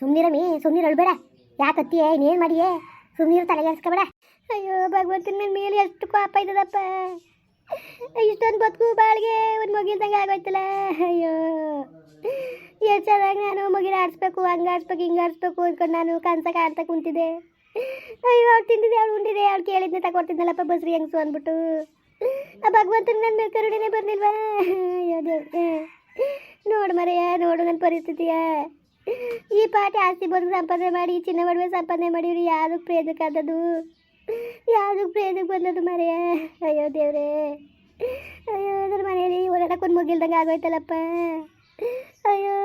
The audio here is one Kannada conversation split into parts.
ಸುಮ್ನಿರಮಿ ಸುಮ್ನಿರ ಅಳ್ಬೇಡ. ಯಾಕತ್ತೀಯ ಇನ್ನೇನು ಮಾಡಿಯೇ? ತಲೆ ತಲೆಗೆಡ್ಸ್ಕೊಬೇಡ ಅಯ್ಯೋ, ಭಗವಂತನ ನನ್ನ ಮೇಲೆ ಎಷ್ಟು ಕೋಪ ಇದ್ದದಪ್ಪ. ಇಷ್ಟೊಂದು ಬದುಕು ಬಾಳಿಗೆ ಒಂದು ಮಗಿಲ್ದಂಗೆ ಆಗೋಯ್ತಲ್ಲ. ಅಯ್ಯೋ. ಎಷ್ಟು ನಾನು ಮಗಿನ ಆಡಿಸ್ಬೇಕು, ಹಂಗೆ ಆಡಿಸ್ಬೇಕು, ಹಿಂಗೆ ಆಡಿಸ್ಬೇಕು ಅಂದ್ಕೊಂಡು ನಾನು ಕನ್ಸ ಕಾಣ್ತಾ ಕುಂತಿದ್ದೆ. ಅಯ್ಯೋ, ಅವ್ಳು ತಿಂದಿದ್ದೆ, ಅವಳು ಉಂಡಿದೆ ಅವ್ಳು ಕೇಳಿದ್ನೆ ತಗೊಡ್ತಿದ್ನಲ್ಲಪ್ಪ ಬಸ್ರಿ ಹೆಂಗ್ಸು ಅಂದ್ಬಿಟ್ಟು. ಆ ಭಗವಂತನ ನನ್ನ ಮೇಲೆ ಕರುಣೆನೇ ಬರ್ಲಿಲ್ವಾ? ಅಯ್ಯೋ, ದೇವ್ರೆ. ನೋಡು ಮರೆಯ, ನೋಡು ನನ್ನ ಪರಿಸ್ಥಿತಿಯ. ಈ ಪಾಠ ಆಸ್ತಿ ಬದುಕು ಸಂಪಾದನೆ ಮಾಡಿ ಚಿನ್ನ ಮಡುವೆ ಸಂಪಾದನೆ ಮಾಡಿವ್ರಿ ಯಾರು ಪ್ರೇದಕ್ಕೆ ಆದದು ಯಾರಿಗೆ ಪ್ರೇದಕ್ಕೆ ಬಂದದ್ದು ಮರೆಯ ಅಯ್ಯೋ ದೇವ್ರೇ. ಅಯ್ಯೋ, ಅದ್ರ ಮನೆಯಲ್ಲಿ ಓಡಾಡಕ್ಕೆ ಮುಗಿಲ್ದಂಗೆ ಆಗೋಯ್ತಲ್ಲಪ್ಪ. ಅಯ್ಯೋ.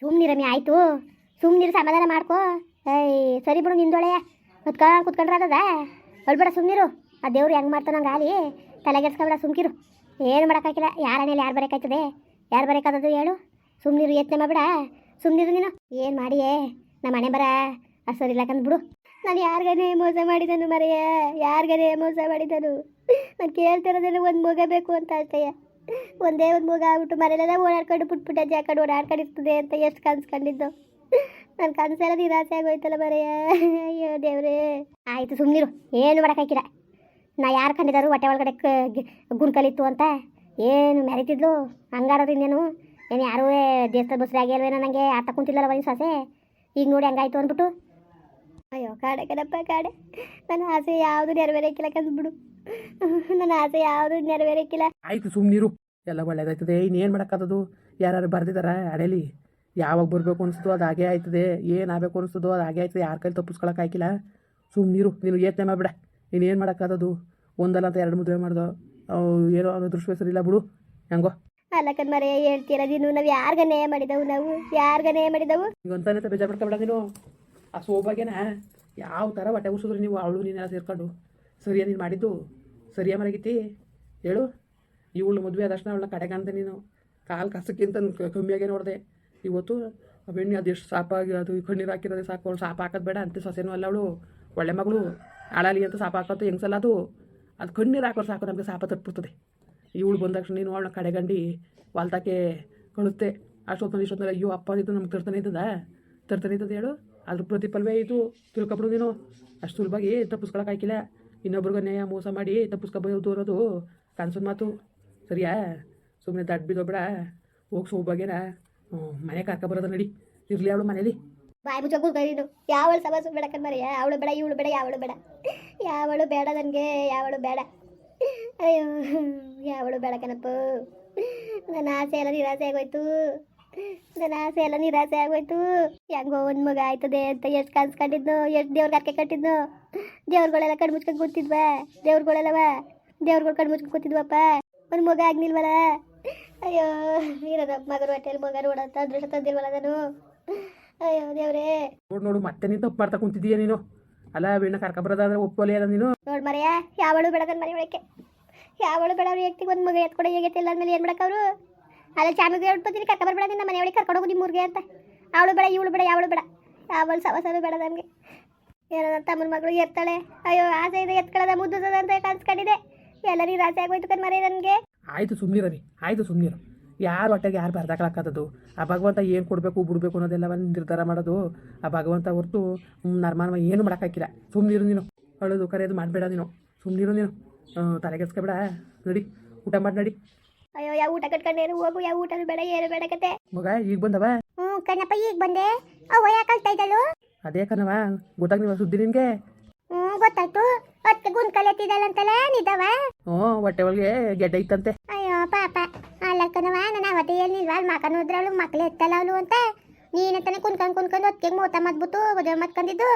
ಸುಮ್ನಿರಮಿ ಆಯಿತು. ಸುಮ್ಮನಿರು ಸಮಾಧಾನ ಮಾಡ್ಕೋ. ಏಯ್, ಸರಿ ಬಿಡು ನಿಂದೊಳೆಯ ಕುತ್ಕೊಂಡು ಕುತ್ಕೊಂಡ್ರದ ಅಳ್ಬೇಡ ಸುಮ್ಮನಿರು ಆ ದೇವ್ರು ಹೆಂಗೆ ಮಾಡ್ತಾನೋ ಗಾಲಿ ತಲೆಗೆಡ್ಸ್ಕೊಬೇಡ, ಸುಮ್ಕಿರು. ಏನು ಮಾಡೋಕ್ಕಾಗಿಲ್ಲ. ಯಾರ ಮನೇಲಿ ಯಾರು ಬರೋಕ್ಕಾಯ್ತದೆ? ಯಾರು ಬರೋಕ್ಕಾದದು ಹೇಳು. ಸುಮ್ಮನಿರು ಯತ್ನ ಮಾಡ್ಬೇಡ. ಸುಮ್ಮನಿರು ನೀನು. ಏನು ಮಾಡಿಯೇ? ನಮ್ಮ ಮನೆ ಬರ. ಸರಿ ಬಿಡು. ನಾನು ಯಾರಿಗನೇ ಮೋಸ ಮಾಡಿದನು ಮರೆಯ? ಯಾರಿಗನೇ ಮೋಸ ಮಾಡಿದನು? ನಾನು ಕೇಳ್ತಿರೋದನ್ನು ಒಂದು ಮಗ ಬೇಕು ಅಂತ ಅಷ್ಟೇಯ ಒಂದೇ ಒಂದು ಮಗ ಆಗ್ಬಿಟ್ಟು ಮರೆಯಲ್ಲ ಓಡಾಡ್ಕೊಂಡು ಪುಟ್ ಪುಟ್ಟ ಜಾಕೊಂಡು ಓಡಾಡ್ಕೊಂಡಿರ್ತದೆ ಅಂತ ಎಷ್ಟು ಕನ್ಸ್ಕೊಂಡಿದ್ದು ನನ್ನ ಕನಸೆಲ್ಲ ನಿರಾಸೆ ಆಗೋಯ್ತಲ್ಲ ಮರೆಯ? ಅಯ್ಯೋ ದೇವ್ರೇ. ಆಯಿತು ಸುಮ್ಮನಿರು ಏನು ಮಾಡೋಕ್ಕಾಕಿರ ನಾ ಯಾರು ಕಂಡಿದ್ದಾರು ಹೊಟ್ಟೆ ಒಳಗಡೆ ಗುಣ್ಕಲಿತ್ತು ಅಂತ? ಏನು ಮೆರಿತಿದ್ಲು? ಹಂಗಾಡೋದು ಏನು ಯಾರೂ ದೇವಸ್ಥಾನ ಬಸ್ರಿ ಆಗಿಲ್ವೇನೋ ನನಗೆ ಆಟ ಕುಂತಿಲ್ಲಲ್ಲ ಒಂದು ಆಸೆ ಈಗ ನೋಡಿ ಹಂಗಾಯ್ತು ಅಂದ್ಬಿಟ್ಟು. ಅಯ್ಯೋ, ಕಾಡೆ ಕಣಪ್ಪ, ಕಾಡೆ. ನನ್ನ ಆಸೆ ಯಾವುದು ನೆರವೇರಕ್ಕಿಲ್ಲ ಕಂದ್ಬಿಡು. ನನ್ನ ಆಸೆ ಯಾವುದು ನೆರವೇರಕ್ಕಿಲ್ಲ. ಆಯ್ತು ಸುಮ್ಮನಿರು ಎಲ್ಲ ಒಳ್ಳೇದಾಯ್ತದೆ. ಇನ್ನೇನು ಮಾಡೋಕ್ಕಾದದು? ಯಾರು ಬರ್ದಿದಾರ ಅಡೇಲಿ? ಯಾವಾಗ ಬರಬೇಕು ಅನಿಸ್ತು ಅದು ಹಾಗೆ ಆಯ್ತದೆ. ಏನು ಆಗಬೇಕು ಅನಿಸ್ತದೋ ಅದು ಹಾಗೆ ಆಯ್ತದೆ. ಯಾರ ಕೈಲಿ ತಪ್ಪಿಸ್ಕೊಳಕ್ಕಾಗಿಲ್ಲ ಸುಮ್ಮನಿರು ನೀನು ಯೋಚನೆ ಮಾಡಿಬಿಡ. ಇನ್ನೇನು ಮಾಡೋಕ್ಕಾದದು? ಒಂದಲ್ಲ ಅಂತ ಎರಡು ಮದುವೆ ಮಾಡ್ದೋ? ಏನೋ ಅನ್ನೋ ದೃಶ್ಯ ಇಲ್ಲ ಬಿಡು. ಹೆಂಗೋ? ಅಲ್ಲಕ್ಕನ್ ಕಣ್ಮರೆ ಹೇಳ್ತೀರ ನೀನು ನಾವು ಯಾರ್ಗ ನೇಯ ಮಾಡಿದವು ನಾವು? ಯಾರ್ಗ ನೇಯ ಮಾಡಿದವು? ಒಂದ್ಸಲ ಬೇಜಾರು ಮಾಡ್ಕೊಬೇಡ ನೀನು. ಆ ಸೋಬಾಗೇನ ಯಾವ ಥರ ಹೊಟ್ಟೆ ಉಸಿದ್ರು ನೀವು ಅವಳು ನೀನೆಲ್ಲ ಸೇರ್ಕೊಂಡು? ಸರಿಯಾ ನೀನು ಮಾಡಿದ್ದು? ಸರಿಯಾ ಮರಗಿತಿ ಹೇಳು. ಇವಳು ಮದುವೆ ಆದಷ್ಟು ಅವಳ ಕಡೆಗಂತ ನೀನು. ಕಾಲು ಕಸಕ್ಕಿಂತ ಕಮ್ಮಿಯಾಗೆ ನೋಡಿದೆ. ಇವತ್ತು ಬೆಣ್ಣೆ ಅದೆಷ್ಟು ಸಾಪಾಗಿ ಅದು ಕಣ್ಣೀರು ಹಾಕಿರೋದೇ ಸಾಕು. ಅವಳು ಸಾಪ ಹಾಕೋದು ಬೇಡ. ಅಂತ ಸೊಸೆನೂ ಅಲ್ಲ ಅವಳು. ಒಳ್ಳೆ ಮಗಳು. ಆಳಾಲಿ ಅಂತ ಸಾಪ ಹಾಕೋದು ಹೆಂಗ್ಸಲ್ಲ ಅದು. ಅದು ಕಣ್ಣೀರು ಹಾಕೋರು ಸಾಕು. ನಮಗೆ ಸಾಪ ತಟ್ಬಿಡ್ತದೆ. ಇವಳು ಬಂದ ತಕ್ಷಣ ನೀನು ಅವಳನ್ನ ಕಡೆಗಂಡು ವಾಲ್ತಾಕೆ ಕಳುತ್ತೆ ಅಷ್ಟೊತ್ತಲ್ಲಿ ಇಷ್ಟೊತ್ತಲ್ಲಿ ಅಯ್ಯೋ, ಅಪ್ಪ ಇದು ನಮ್ಗೆ ತರ್ತಾನೆ ಇದ್ದದ? ತರ್ತಾನೆ ಇದ್ದದ ಹೇಳು. ಅದ್ರ ಪ್ರತಿಫಲವೇ ಇದು. ತಿಳ್ಕೊಬಿಡು ನೀನು. ಅಷ್ಟು ಸುಲಭವಾಗಿ ತಪ್ಪಿಸ್ಕೊಳಕ್ಕಾಗಿಲ್ಲ ಇನ್ನೊಬ್ರಿಗೆ ನ್ಯಾಯ ಮೋಸ ಮಾಡಿ ತಪ್ಪಿಸ್ಕೊಬೋದು ಅನ್ನೋದು ಕನ್ಸದ ಮಾತು. ಸರಿಯಾ? ಸುಮ್ಮನೆ ದಡ್ಡ ಬಿದ್ದೋಗ್ಬೇಡ ಹೋಗಿ ಸೋಬಾಗೇನ ಮನೆ ಕರ್ಕೊಬರೋದ ನಡಿ. ಇರಲಿ ಅವಳು ಮನೇಲಿ. ಬಾಯ್ ಮುಚ್ಚೋಕು ಕರೀನು ಯಾವಳು ಸಮಸ್ಯೆ ಬೇಡ ಕಣ್ಮರಿಯ ಅವಳು ಬೇಡ, ಇವಳು ಬೇಡ, ಯಾವಳು ಬೇಡ. ಯಾವಳು ಬೇಡ ನನಗೆ, ಯಾವಳು ಬೇಡ. ಅಯ್ಯೋ ಯಾವಳು ಬೆಳಕನಪ್ಪ. ನನ್ನ ಆಸೆ ಎಲ್ಲ ನಿರಾಸೆ ಆಗೋಯ್ತು. ನನ್ನ ಆಸೆ ಎಲ್ಲ ನಿರಾಸೆ ಆಗೋಯ್ತು. ಹೆಂಗೋ ಒಂದು ಮಗ ಆಯ್ತದೆ ಅಂತ ಎಷ್ಟು ಕನ್ಸ್ಕೊಂಡಿದ್ನು ಎಷ್ಟು ದೇವ್ರಿಗೆ ಅರ್ಕೆ ಕಟ್ಟಿದ್ನು. ದೇವ್ರುಗಳೆಲ್ಲ ಕಣ್ಣು ಮುಚ್ಕೊಂಡು ಕೂತಿದ್ವ? ದೇವ್ರುಗಳೆಲ್ಲವ? ದೇವ್ರುಗಳು ಕಣ್ಣು ಮುಚ್ಕೊಂಡು ಕೂತಿದ್ವಪ್ಪ? ಒಂದು ಮಗ ಆಗ್ನಿಲ್ವಲ್ಲ ಅಯ್ಯೋ, ಇರೋದ ಮಗರು ಹೊಟ್ಟೆಲಿ ಮಗ ನೋಡಂತ ಅದೃಷ್ಟ ತಂದಿಲ್ವಲ್ಲ ನಾನು ಅಯ್ಯೋ, ದೇವ್ರೇ. ನೋಡು ನೋಡು, ಮತ್ತೆ ನೀನು ತಪ್ಪು ಮಾಡ್ತಾ ಕುಂತಿದ್ದೀಯ ನೀನು? ಅಲ್ಲ ವೀಣ ಕರ್ಕೊಬರೋದಾದ್ರೆ ಒಪ್ಪೋಲಿ ಅಲ್ಲ ನೀನು. ನೋಡ್ ಮರೆಯ ಯಾವಳು ಬೆಳಗನ್ ಮನೆ ಒಳಕ್ಕೆ? ಯಾವಳು ಬೆಳವ್ರ ವ್ಯಕ್ತಿಗೆ ಒಂದು ಮಗ ಎತ್ಕೊಡ ಹೇಗೈತೆ ಇಲ್ಲ ಅಂದ್ಮೇಲೆ ಏನು ಮಾಡಕ್ಕವ್ರು ಅಲ್ಲ ಚಾಮಿಗೆ ಹೇಳ್ಬಿಡ್ತೀನಿ ಕರ್ಕ ಬರ್ಬೇಡ ನಿನ್ನ ಮನೆ ಒಳಗೆ ಕರ್ಕೊಂಡು ಹೋಗು ನಿಮ್ಮ ಊರಿಗೆ ಅಂತ. ಅವಳು ಬೇಡ ಇವಳು ಬೇಡ ಯಾವಳು ಬೇಡ. ಯಾವಳು ಸವಸರು ಬೇಡ ನಮಗೆ. ಏನೋ ತಮ್ಮನ ಮಗಳು ಎತ್ತಾಳೆ ಅಯ್ಯೋ ಆಸೆ ಇದೆ ಎತ್ಕೊಳ್ಳೋದ ಮುದ್ದದ ಅಂತ ಕನ್ಸ್ಕೊಂಡಿದೆ ಎಲ್ಲರಿಗೂ ಆಸೆ ಆಗೋಯ್ತು ಕಣ್ ಮರೆ ನನಗೆ. ಆಯ್ತು ಸುಮ್ಮನಿರವಿ ಆಯ್ತು ಸುಮ್ಮನಿರು ಯಾರು ಹೊಟ್ಟೆಗೆ ಯಾರು ಬರ್ದಾಕಲಾಕತ್ತದು ಆ ಭಗವಂತ ಏನು ಕೊಡಬೇಕು ಬಿಡಬೇಕು ಅನ್ನೋದೆಲ್ಲ ನಿರ್ಧಾರ ಮಾಡೋದು. ಆ ಭಗವಂತ ಹೊರತು ನರ್ಮಾನ ಏನು ಮಾಡೋಕ್ಕಾಗಿಲ್ಲ ಸುಮ್ಮನಿರು ನೀನು. ಅಳೋದು ಕರೆಯೋದು ಮಾಡಬೇಡ ನೀನು. ಸುಮ್ಮನಿರು ನೀನು. ತಲೆಗೆಡ್ಸ್ಕೊಬೇಡ ನಡಿ. ಊಟ ಮಾಡಿ ನಡಿ. ಅಯ್ಯೋ ಯಾವ ಊಟ ಕಟ್ಕೊಂಡೇನು ಹೋಗು ಯಾವ ಊಟ ಬೇಡ ಏನು ಬೇಡ ಕತೆ. ಮಗ ಈಗ ಬಂದವ? ಹ್ಞೂ ಕಣ್ಣಪ್ಪ ಈಗ ಬಂದೆ. ಅವ್ವ ಯಾಕೆ ಕಳ್ತಾ ಇದ್ದಳು? ಅದೇ ಕಣವ ಗೊತ್ತಾಗ್ಲಿವ ಸುದ್ದಿ ನಿನಗೆ? ಹ್ಞೂ ಗೊತ್ತಾಯ್ತು. ಅದಕ್ಕೆ ಗುಂಡ್ ಕಲೆತ್ತಿದ್ದಲ್ಲಂತಲ್ಲ ನಿದ್ದವ ಹ್ಞೂ ಹೊಟ್ಟೆ ಒಳಗೆ ಗೆಡ್ಡೆ ಇತ್ತಂತೆ. ಅಯ್ಯೋ ಪಾಪ. ಅಲ್ಲಕ್ಕನವ ನನ್ನ ಅವತ್ತೇ ನಿಲ್ವಾ ಅಲ್ಲಿ ಮಕನ ನೋಡಿದ್ರೆ ಅವಳು ಮಕ್ಳು ಎತ್ತಲ್ಲ ಅವಳು ಅಂತ. ನೀನಂತಾನೆ ಕುನ್ಕೊಂಡು ಕುನ್ಕೊಂಡು ಹೊತ್ತಿಗೆ ಮೂತ ಮದ್ಬಿಟ್ಟು ಮದುವೆ ಮತ್ಕೊಂಡಿದ್ದು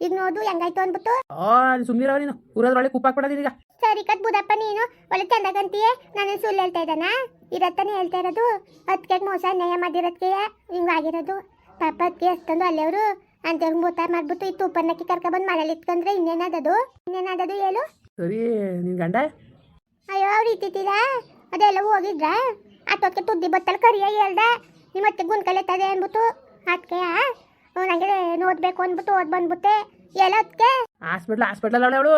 ಈಗ ನೋಡು ಹೆಂಗಾಯ್ತು ಅಂದ್ಬಿಟ್ಟು. ಆ ಸುಮ್ಮನಿರವ ನೀನು. ಊರದ್ರೊಳಗೆ ಕುಪ್ಪಾಕ್ಬೇಡ ಈಗ ಸರಿ ಕತ್ ಬುದಪ್ಪ ನೀನು. ಒಳ್ಳೆ ಚಂದಗಂತೀಯೇ. ನಾನು ಸುಳ್ಳು ಹೇಳ್ತಾ ಇದ್ದಾನ? ಇರತ್ತಾನೆ ಹೇಳ್ತಾ ಇರೋದು. ಅದಕ್ಕೆ ಮೋಸ ನ್ಯಾಯ ಮಾಡಿರೋದಕ್ಕೆ ಹಿಂಗಾಗಿರೋದು ಪಾಪ ಅಷ್ಟೊಂದು ಎಷ್ಟೊಂದು ಅಂತ ಅಂತೇಳಿ ಮೂತ ಮಾಡ್ಬಿಟ್ಟು ಈ ತುಪ್ಪನ್ನಕ್ಕೆ ಕರ್ಕೊಬಂದು ಮನೇಲಿ ಇಟ್ಕೊಂಡ್ರೆ ಇನ್ನೇನದದು? ಇನ್ನೇನದದು ಹೇಳು. ಸರಿ ನಿನ್ ಗಂಡ? ಅಯ್ಯೋ ಅವ್ರು ಇತ್ತಿತ್ತಿಲ್ಲ ಅದೆಲ್ಲ ಹೋಗಿದ್ರ ಆಟೋಕ್ಕೆ ತುದ್ದಿ ಬತ್ತಲ್ ಕರಿಯ ಹೇಳ್ದ? ನಿಮ್ಮ ಮತ್ತೆ ಕಲಿತದೆ ಅನ್ಬಿಟ್ಟು ಅದಕ್ಕೆ ನನಗೆ ನೋಡ್ಬೇಕು ಅಂದ್ಬಿಟ್ಟು ಓದ್ ಬಂದ್ಬಿಟ್ಟೆ. ಎಲ್ಲ ಅದಕ್ಕೆ ಹಾಸ್ಪಿಟ್ಲ್ ಹಾಸ್ಪಿಟ್ಲಲ್ಲಿ ಅವಳು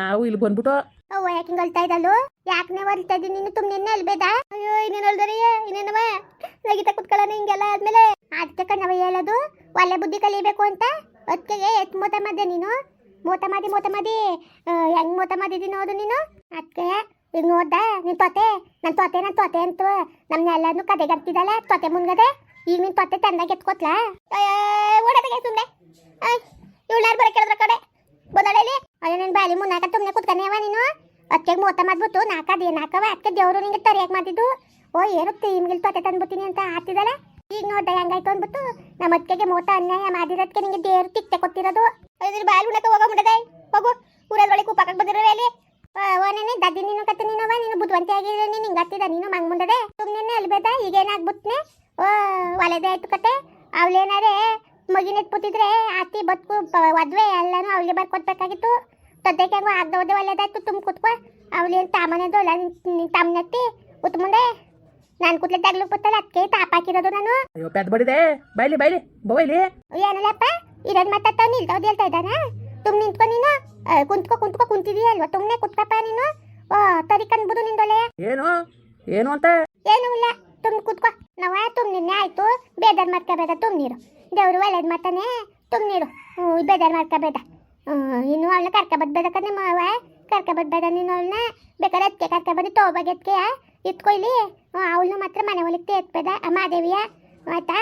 ನಾವು ಇಲ್ಲಿ ಬಂದ್ಬಿಟ್ಟು. ಅವ್ವ ಯಾಕೆ ಹಿಂಗೆ ಅಳ್ತಾ ಇದ್ದಲ್ಲು ಯಾಕೆ ನೀವು ಅಳ್ತಾ ಇದ್ದೀನಿ ನೀನು ತುಂಬ ನಿನ್ನೆ ಅಲ್ಬೇದ ಅಯ್ಯೋ ಇನ್ನೇನು ಅಲ್ದರಿ ಇನ್ನೇನವ? ಲಗಿತ ಕುತ್ಕೊಳ್ಳೋಣ ಹಿಂಗೆಲ್ಲ ಆದ್ಮೇಲೆ. ಅದಕ್ಕೆ ಕಣ್ಣವ ಹೇಳೋದು ಒಳ್ಳೆ ಬುದ್ಧಿ ಕಲಿಬೇಕು ಅಂತ. ಅದಕ್ಕೆ ಎತ್ ಮೂತ ಮಾಡಿದೆ ನೀನು? ಮೂತ ಮಾಡಿ ಮೂತ ಮಾಡಿ ಹೆಂಗ್ ಮೂತ ಮಾಡಿದ್ದೀನಿ ನೋಡು ನೀನು? ಅದಕ್ಕೆ ಈಗ ನೋಡ್ದ, ನಿನ್ ತೊತೆ, ನನ್ ತೊತೆ ನನ್ ತೊತೆ ಅಂತ ನಮ್ನೆಲ್ಲರನ್ನು ಕದೆಗಂತಿದ್ದಲ್ಲ ತೊತೆ ಮುನ್ಗದೆ. ಈಗ ನಿನ್ ತೊತೆ ತಂದಾಗ ಎತ್ಕೋತ್ಲ? ಓಡೋದಕ್ಕೆ ಸುಮ್ಮನೆ ಇವಳಾರು ಬರ ಕೇಳಿದ್ರ ಕಡೆ ಅಯ್ಯೋ, ನಿನ್ ಬಾಲಿ ಮುನ್ನಾಕ ತುಮ್ನೆ ಕುತ್ಕನೇವ ನೀನು. ಅದಕ್ಕೆ ಮೂತ ಮಾಡ್ಬಿಟ್ಟು ನಾಕದೇ ನಾಕವ ಅದಕ್ಕೆ ದೇವರು ನಿಂಗೆ ತರಿಯಾಗಿ ಮಾಡಿದ್ದು ಓ, ಏನು ತಿಮ್ಗಿಲ್ ತೊತೆ ತಂದ್ಬಿಡ್ತೀನಿ ಅಂತ ಆತಿದಲ್ಲ ಈಗ ನೋಡ್ದೆ, ಹೆಂಗಾಯ್ತು ಅಂದ್ಬಿಟ್ಟು ನಮ್ಮ ಅತ್ತಿಗೆ ಮೋತ ಅನ್ಯಾಯ ಮಾಡಿರೋದಕ್ಕೆ ನಿಂಗೆ ದೇವ್ರು ತಿಕ್ತೆ ಕೊಟ್ಟಿರೋದು. ಅದ್ರ ಬಾಲ್ ಉಣ್ಣಕ್ಕೆ ಹೋಗೋ ಮುಡದೆ ಹೋಗು. ಒಳಗೆ ಕುಪ್ಪಾಕಕ್ಕೆ ಬಂದಿರೋ ಅಲ್ಲಿ ಓನೇನೆ ದದ್ದಿ ನೀನು ಕತ್ತೆ ನೀನವ ನೀನು ಬುದ್ಧಿವಂತಿ ಆಗಿದ್ರೆ ನೀನು ಹಿಂಗೆ ಹತ್ತಿದ ನೀನು ಮಂಗ್ ಮುಂದದೆ ಸುಮ್ಮನೆ ಅಲ್ಬೇದ ಈಗೇನಾಗ್ಬಿಟ್ನೆ? ಓ ಒಲೆದೆ ಆಯ್ತು ಕತೆ. ಅವಳೇನಾರೆ ಮಗಿನ ಎತ್ಬಿಟ್ಟಿದ್ರೆ ಅತ್ತಿ ಬದುಕು ಒದ್ವೆ ಎಲ್ಲಾನು ಅವಳಿಗೆ ಬರ್ಕೊಡ್ಬೇಕಾಗಿತ್ತು ಸದ್ಯಕ್ಕೆ ಹೆಂಗೋ ಆಗ್ದ ಹೋದೆ ಒಳ್ಳೇದಾಯ್ತು ತುಂಬ ಕುತ್ಕೊ. ಅವಳೇನು ತಾಮನದು ಅಲ್ಲ ತಮ್ಮನತ್ತಿ ಉತ್ ಮುಂದೆ. ನಾನು ಕುತ್ಲಿದ್ದಾಗ್ಲೂ ಗೊತ್ತಲ್ಲ ಅದಕ್ಕೆ ತಾಪ ಹಾಕಿರೋದು ನಾನು. ಅಯ್ಯೋ ಪೆದ್ ಬಡಿದೆ. ಬೈಲಿ ಬೈಲಿ ಬೈಲಿ ಏನಲ್ಲಪ್ಪ ಮತ್ತೆ ಮಾತಾಡ್ತಾವ್ ನಿಲ್ತಾವ್ ಹೇಳ್ತಾ ಇದ್ದಾನ? ತುಮ್ ನಿಂತ್ಕೊ ನೀನು ಕುಂತ್ಕೊ ಕುಂತ್ಕೊ ಕುಂತಿದೀಯ ಅಲ್ವಾ ತುಮ್ನೆ ಕುತ್ಕಪ್ಪ ನೀನು ಓ ತರಿ ನಿಂದೊಳೆ ಏನು ಏನು ಅಂತ ಏನು ಇಲ್ಲ ತುಮ್ ಕುತ್ಕೊ ನಾವ ತುಮ್ ನಿನ್ನೆ ಆಯ್ತು ಬೇಜಾರ್ ಮಾಡ್ಕೋಬೇಡ ತುಂಬ ನೀರು ದೇವ್ರು ಒಳ್ಳೇದು ಮಾಡ್ತಾನೆ ತುಂಬ ನೀರು ಬೇಜಾರ್ ಮಾಡ್ಕೋಬೇಡ ಇನ್ನು ಅವಳನ್ನ ಕರ್ಕೊಬದ್ಬೇಡ ಕಣೆ ಮಾವ ಕರ್ಕೊಬದ್ಬೇಡ ನೀನು ಅವಳನ್ನ ಬೇಕಾದ್ರೆ ಅದಕ್ಕೆ ಕರ್ಕೊಬಂದು ತೋಬಾಗ ಎತ್ಕೆ ಇಲ್ಲಿ ಅವಳನ್ನ ಮಾತ್ರ ಮನೆ ಒಳಗೆ ಎತ್ಬೇಡ ಆ ಮಾದೇವಿಯ ಆಯ್ತಾ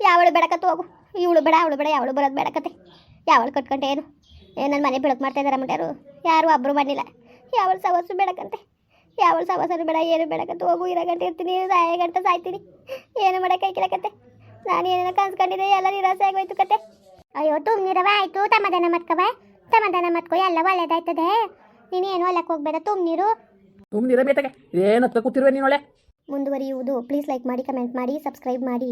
ಯಾವಳು ಬೇಡಕತ್ತು ಹೋಗು ಇವಳು ಬೇಡ ಅವಳು ಬೇಡ ಯಾವಳು ಬರೋದು ಬೇಡಕತ್ತೆ ಯಾವಳು ಕಟ್ಕೊಂಡೆ ಏನು ಏನು ನನ್ನ ಮನೆ ಬೆಳಕು ಮಾಡ್ತಾ ಇದ್ದಾರೆ ಮುಟ್ಟಾರು ಯಾರು ಒಬ್ಬರು ಮಾಡಿಲ್ಲ ಯಾವ ಸವಸ್ಸು ಬೆಳಕಂತೆ ಯಾವಳು ಸವಸನು ಬೇಡ ಏನು ಬೆಳಕಂತ ಹೋಗು ಇರೋ ಗಂಟೆ ಇರ್ತೀನಿ. ಸಾಯ ಗಂಟೆ ಸಾಯ್ತೀನಿ. ಏನು ಮಾಡಕ್ಕೆ ಕೈಕಿಲಕತ್ತೆ ನಾನು ಏನೇನೋ ಕನ್ಸ್ಕೊಂಡಿದ್ದೆ ಎಲ್ಲ ನಿರಾಸೆ ಆಗೋಯ್ತು ಕತೆ. ಅಯ್ಯೋ ತುಂಬ ನೀರವ ಆಯ್ತು ಮತ್ಕವ. ಮಾಡ್ಕವ ಸಮಾಧಾನ ಮತ್ಕೋ ಎಲ್ಲ ಒಳ್ಳೇದಾಯ್ತದೆ. ನೀನು ಏನು ಹೊಲಕ್ಕೆ ಹೋಗ್ಬೇಡ ತುಂಬ ನೀರು. ಸುಮ್ಮನಿರ ಬೇತಗೆ ಏನು ಕೂತಿರುವೆ ನೀನೊಳೆ ಮುಂದುವರಿಯುವುದು. ಪ್ಲೀಸ್ ಲೈಕ್ ಮಾಡಿ ಕಮೆಂಟ್ ಮಾಡಿ ಸಬ್ಸ್ಕ್ರೈಬ್ ಮಾಡಿ.